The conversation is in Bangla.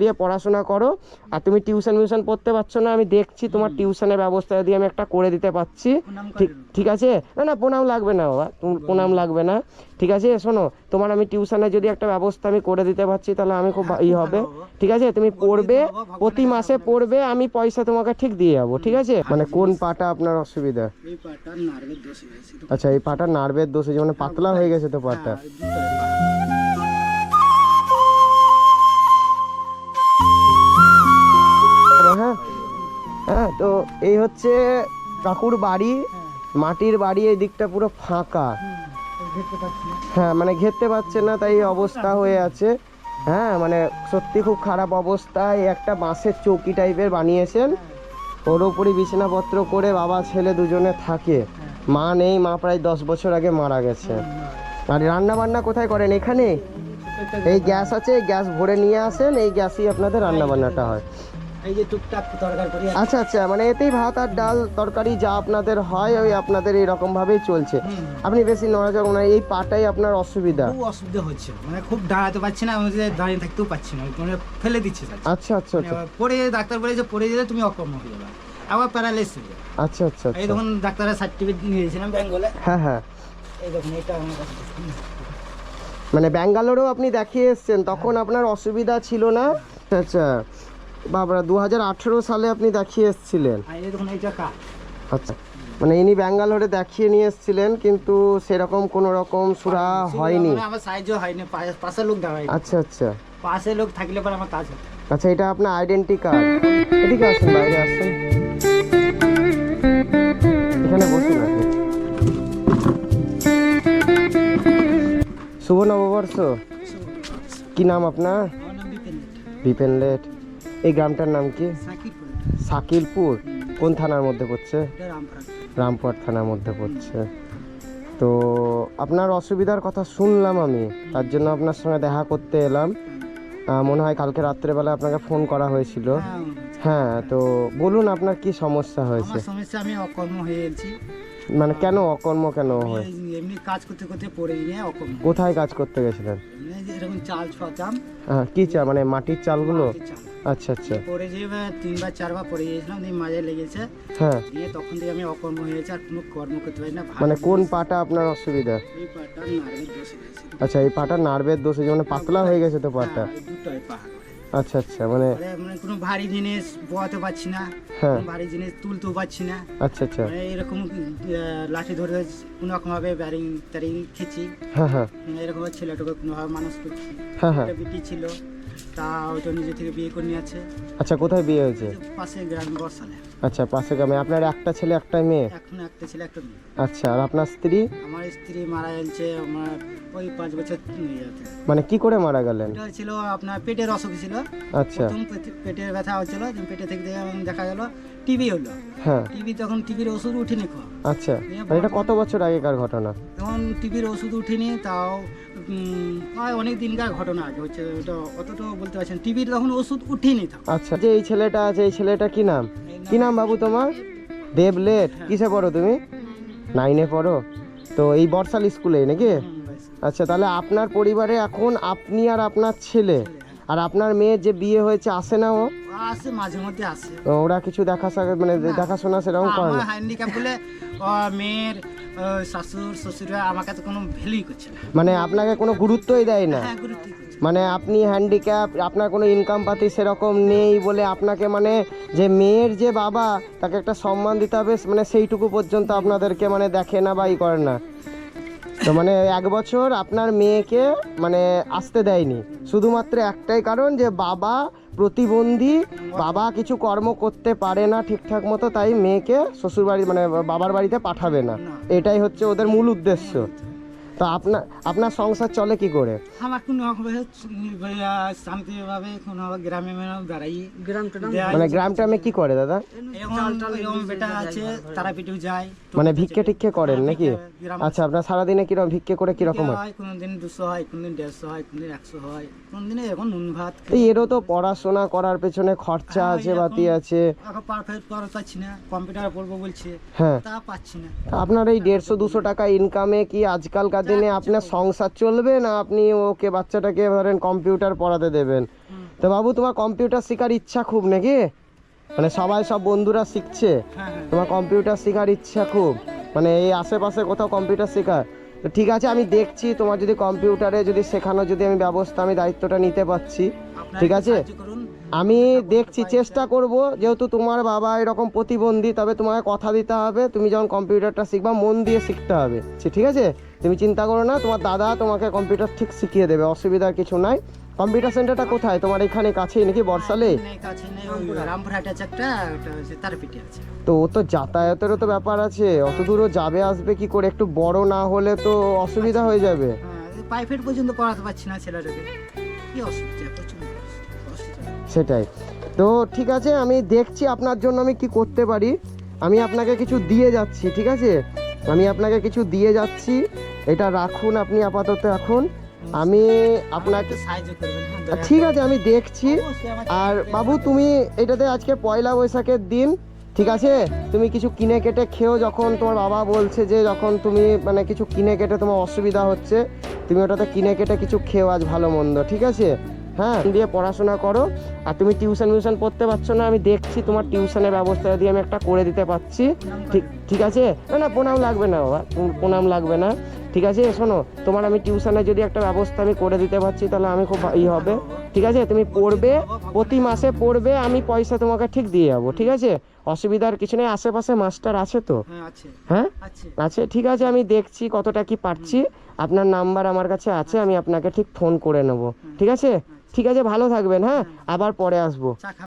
দিয়ে পড়াশোনা করো। আর তুমি টিউশন মিউশন পড়তে পারছ না আমি দেখছি তোমার টিউশনের ব্যবস্থা যদি আমি একটা করে দিতে পারছি। ঠিক ঠিক আছে? না না প্রণাম লাগবে না বাবা। তুমি প্রণাম লাগবে। না। ঠিক আছে? শোনো তোমার আমি টিউশনে যদি একটা ব্যবস্থা আমি করে দিতে পারছি তাহলে আমি খুব ই হবে। ঠিক আছে? তুমি পড়বে প্রতি মাসে পড়বে আমি পয়সা তোমাকে ঠিক দিয়ে যাব। ঠিক আছে? মানে কোন পাটা আপনার অসুবিধা? আচ্ছা এই পাটা নার্ভের দোষে যেমন পাতলা হয়ে গেছে তো পাটা? এই হচ্ছে কাকুর বাড়ি, মাটির বাড়ি, এই দিকটা পুরো ফাঁকা। হ্যাঁ মানে ঘেরতে পারছে না, তাই অবস্থা হয়ে আছে। হ্যাঁ মানে সত্যি খুব খারাপ অবস্থায় একটা বাঁশের চৌকি টাইপের বানিয়েছেন। ওর উপরই বিছানাপত্র করে বাবা, ছেলে দুজনে থাকে। মা নেই, মা প্রায় দশ বছর আগে মারা গেছে। আর রান্না বান্না কোথায় করেন? এখানে এই গ্যাস আছে গ্যাস ভরে নিয়ে আসেন, এই গ্যাসই আপনাদের রান্না বান্নাটা হয়। এই যে টুকটাক তরকারি করি আচ্ছা আচ্ছা মানে এতেই ভাত আর ডাল তরকারি যা আপনাদের হয় ওই আপনাদের এরকম ভাবেই চলছে আপনি বেশি নড়াচড়া না এই পাটাই আপনার অসুবিধা। খুব অসুবিধা হচ্ছে। মানে খুব দাঁড়াতে পারছি না আমি দাঁড়িয়ে থাকতেও পারছি না মানে ফেলে দিচ্ছে আচ্ছা আচ্ছা আচ্ছা। পরে ডাক্তার বলেছে পরে গেলে তুমি অকর্ম হয়ে যাবে। আবার প্যারালাইসিস হয়ে যাবে। আচ্ছা আচ্ছা এই আচ্ছা। দেখুন ডাক্তারের সার্টিফিকেট নিয়ে গেছিলাম বেঙ্গলে হ্যাঁ হ্যাঁ। এই দেখুন এটা আমার কাছে মানে ব্যাঙ্গালোরেও আপনি দেখিয়ে এসছেন তখন আপনার অসুবিধা ছিল না? আচ্ছা। বাবরা দু হাজার আঠেরো সালে আপনি দেখিয়ে এসছিলেন। আচ্ছা মানে ইনি ব্যাঙ্গালোরে দেখিয়ে নিয়ে এসছিলেন কিন্তু সেরকম কোনো রকম সুরা হয়নি। আমার সাহায্য হয়নি পাশে লোক দাঁড়ায় আচ্ছা আচ্ছা। পাশে লোক থাকলে পরে আমার কাজ আচ্ছা এটা আপনার আইডেন্টি কার্ড। এদিকে আসুন বাইরে আসুন। এখানে বসুন আপনি। শুভ নববর্ষ। কি নাম আপনার? বিপিন লেট। এই গ্রামটার নাম কি? সাকিবপুর। শাকিলপুর কোন থানার মধ্যে পড়ছে? রামপুর থানার মধ্যে পড়ছে। তো আপনার অসুবিধার কথা শুনলাম আমি তার জন্য আপনার সঙ্গে দেখা করতে এলাম। মনে হয় কালকে রাত্রেবেলা আপনাকে ফোন করা হয়েছিল। হ্যাঁ, হ্যাঁ তো বলুন আপনার কি সমস্যা হয়েছে? সমস্যা আমি অকর্ম হয়ে গেছি। মানে কেন অকর্ম কেন হয়? এমনি কাজ করতে করতে পড়ে গিয়ে অকর্ম। কোথায় কাজ করতে গেছিলেন? এরকম চাল ছতাম হ্যাঁ কি চা মানে মাটির চালগুলো? চাল। আচ্ছা আচ্ছা। পরে যে তিনবার চারবার পরে গিয়েছিলাম দিয়ে মাঝে লেগেছে। হ্যাঁ। দিয়ে তখন থেকে আমি অকর্ম হয়ে গেছি আর কোনো কর্ম করতে পারি না মানে কোন পাটা আপনার অসুবিধা? এই পাটা নার্ভের দোষ আচ্ছা এই পাটা নার্ভের দোষে যেমন পাতলা হয়ে গেছে তো পাটা? হ্যাঁ, দুটোই পা আচ্ছা আচ্ছা মানে মানে কোনো ভারী জিনিস বোয়াতে পারছি না হ্যাঁ। ভারী জিনিস তুলতেও পারছি না। আচ্ছা আচ্ছা। মানে এরকম লাঠি ধরে কোনো রকম ভাবে ব্যারিং ট্যারিং খেছি হ্যাঁ হ্যাঁ। এরকম ছেলেটাকে কোনোভাবে মানুষ করছি। হ্যাঁ হ্যাঁ। ছিল। তা ওইটা নিজে থেকে বিয়ে করে নিয়ে আছে আচ্ছা কোথায় বিয়ে হয়েছে? পাশে গ্রাম বসালে আচ্ছা পাশে গ্রামে আপনার একটা ছেলে একটা মেয়ে? এখন একটা ছেলে একটা মেয়ে। আচ্ছা আর আপনার স্ত্রী? আমার স্ত্রী মারা গেছে আমার ওই পাঁচ বছর মানে কি করে মারা গেলেন? এটা ছিল আপনার পেটের অসুখ ছিল। আচ্ছা। প্রথম পেটের ব্যথা হচ্ছিল পেটে থেকে দেখে গেল টিবি হলো। হ্যাঁ। টিবি তখন টিবির ওষুধ উঠিনি আচ্ছা মানে এটা কত বছর আগেকার ঘটনা? তখন টিবির ওষুধ উঠিনি তাও অনেক দিনকার ঘটনা আগে হচ্ছে ওটা অতটা বলতে পারছেন টিবির তখন ওষুধ উঠিনি আচ্ছা যে এই ছেলেটা আছে এই ছেলেটা কি নাম? কি নাম বাবু তোমার? দেবলেট কিসে পড়ো তুমি? নাইনে পড়ো। তো এই বর্ষাল স্কুলে নাকি? আচ্ছা তাহলে আপনার পরিবারে এখন আপনি আর আপনার ছেলে আর আপনার মেয়ে যে বিয়ে হয়েছে আসে না ও? আসে মাঝে মধ্যে আসে। ওরা কিছু দেখা মানে দেখাশোনা সেরকম করে না? হ্যান্ডিক্যাপ বলে মেয়ের ও, শ্বশুরা আমাকে তো কোনো ভ্যালুই করছে না। মানে আপনাকে কোনো গুরুত্বই দেয় না? হ্যাঁ গুরুত্বই করছে। না। মানে আপনি হ্যান্ডিক্যাপ আপনার কোনো ইনকাম পাতি সেরকম নেই বলে আপনাকে মানে যে মেয়ের যে বাবা তাকে একটা সম্মান দিতে হবে মানে সেইটুকু পর্যন্ত আপনাদেরকে মানে দেখে না বা ই করে না। তো মানে এক বছর আপনার মেয়েকে মানে আসতে দেয়নি শুধুমাত্র একটাই কারণ যে বাবা প্রতিবন্ধী, বাবা কিছু কর্ম করতে পারে না ঠিকঠাক মতো, তাই মেয়েকে শ্বশুর বাড়ি মানে বাবার বাড়িতে পাঠাবে না। এটাই হচ্ছে ওদের মূল উদ্দেশ্য তো আপনার আপনার সংসার চলে কি করে? আমার কোনো শান্তিভাবে কোনো গ্রামে বেড়াই গ্রামটা মানে গ্রাম টামে কি করে দাদা? বেটা আছে তারা পিটেও যায় মানে ভিক্ষে টিক্ষে করেন নাকি? আচ্ছা আপনার সারাদিনে কীরকম ভিক্ষে করে কীরকম হয়? হয় কোনোদিন দুশো হয় কোনোদিন দেড়শো হয় কোনোদিন একশো হয় কোনোদিন এখন নুন ভাত এরও তো পড়াশোনা করার পেছনে খরচা হ্যাঁ, আছে বাতি আছে। পারফেক্ট করা পাচ্ছি না কম্পিউটার পড়ব বলছে হ্যাঁ। তা পাচ্ছি না। আপনার এই দেড়শো দুশো টাকা ইনকামে কি আজকালকার দিনে আপনার সংসার চলবে না আপনি ওকে বাচ্চাটাকে ধরেন কম্পিউটার পড়াতে দেবেন। তো বাবু তোমার কম্পিউটার শেখার ইচ্ছা খুব নাকি? মানে সবাই সব বন্ধুরা শিখছে। তোমার কম্পিউটার শেখার ইচ্ছা খুব। মানে এই আশেপাশে কোথাও কম্পিউটার শেখার। তো ঠিক আছে আমি দেখছি তোমার যদি কম্পিউটারে যদি শেখানো যদি আমি ব্যবস্থা আমি দায়িত্বটা নিতে পারছি। ঠিক আছে? আমি দেখছি চেষ্টা করব যেহেতু তোমার বাবা এরকম প্রতিবন্ধী তবে তোমাকে কথা দিতে হবে। তুমি যখন কম্পিউটারটা শিখবা মন দিয়ে শিখতে হবে। ঠিক আছে? তুমি চিন্তা করো না তোমার দাদা তোমাকে কম্পিউটার ঠিক শিখিয়ে দেবে অসুবিধার কিছু নাই। কম্পিউটার সেন্টারটা কোথায়? তোমার এখানে কাছেই নাকি বর্ষালে তো ও তো যাতায়াতেরও তো ব্যাপার আছে অত দূরও যাবে আসবে কি করে? একটু বড় না হলে তো অসুবিধা হয়ে যাবে। হ্যাঁ প্রাইভেট পর্যন্ত পড়াতে পারছি না ছেলেটাকে। কি অসুবিধা প্রচুর অসুবিধা সেটাই। তো ঠিক আছে আমি দেখছি আপনার জন্য আমি কি করতে পারি। আমি আপনাকে কিছু দিয়ে যাচ্ছি ঠিক আছে? আমি আপনাকে কিছু দিয়ে যাচ্ছি। এটা রাখুন আপনি আপাতত এখন। আমি আপনাকে হ্যাঁ, ঠিক আছে আমি দেখছি। আর বাবু তুমি এটাতে আজকে পয়লা বৈশাখের দিন ঠিক আছে? তুমি কিছু কিনে কেটে খেও যখন তোমার বাবা বলছে যে যখন তুমি মানে কিছু কিনে কেটে তোমার অসুবিধা হচ্ছে তুমি ওটাতে কিনে কেটে কিছু খেও আজ ভালো মন্দ ঠিক আছে? হ্যাঁ দিয়ে পড়াশোনা করো। আর তুমি টিউশন মিউশন পড়তে পারছ না আমি দেখছি তোমার টিউশনের ব্যবস্থা যদি আমি একটা করে দিতে পারছি ঠিক ঠিক আছে? না না প্রণাম লাগবে না বাবা প্রণাম লাগবে না। ঠিক আছে শোনো তোমার আমি টিউশনে যদি একটা ব্যবস্থা আমি করে দিতে পারছি তাহলে আমি খুব ই হবে। ঠিক আছে তুমি পড়বে প্রতি মাসে পড়বে আমি পয়সা তোমাকে ঠিক দিয়ে যাব ঠিক আছে? অসুবিধার কিছু নেই আশেপাশে মাস্টার আছে তো? হ্যাঁ আছে। হ্যাঁ? আছে। ঠিক আছে আমি দেখছি কতটা কি পারছি। আপনার নাম্বার আমার কাছে আছে আমি আপনাকে ঠিক ফোন করে নেব। ঠিক আছে? ঠিক আছে ভালো থাকবেন হ্যাঁ? আবার পরে আসব।